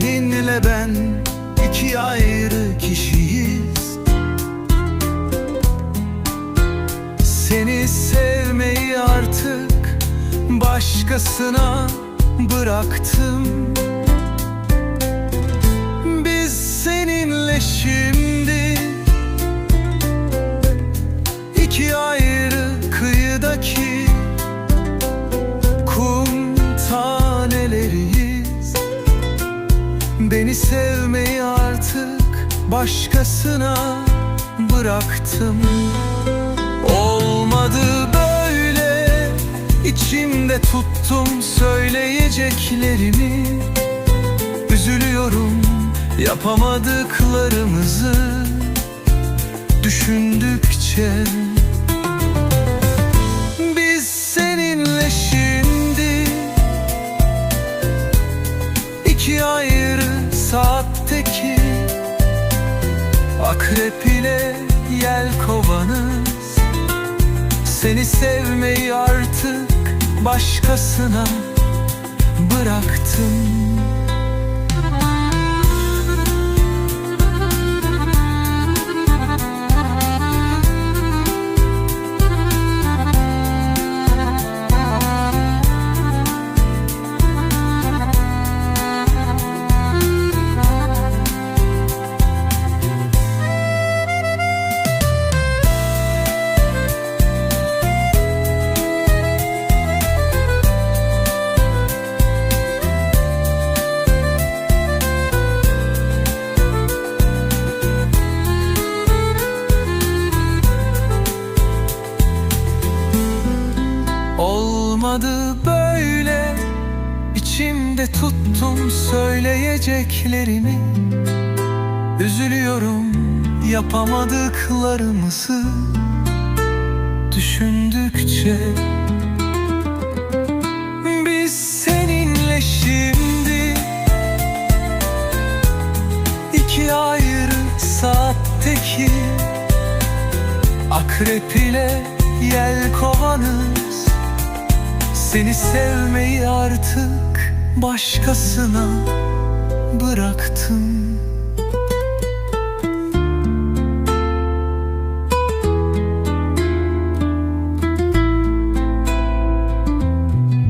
Seninle ben iki ayrı kişiyiz. Seni sevmeyi artık başkasına bıraktım. Beni sevmeyi artık başkasına bıraktım. Olmadı böyle içimde tuttum söyleyeceklerimi. Üzülüyorum yapamadıklarımızı. Düşündükçe Akrep ile yel kovanız. Seni sevmeyi artık başkasına bıraktım Olmadı böyle. İçimde tuttum söyleyeceklerimi. Üzülüyorum yapamadıklarımızı. Düşündükçe Biz seninle şimdi iki ayrı saatteki Akrep ile yel kovanız Seni sevmeyi artık başkasına bıraktım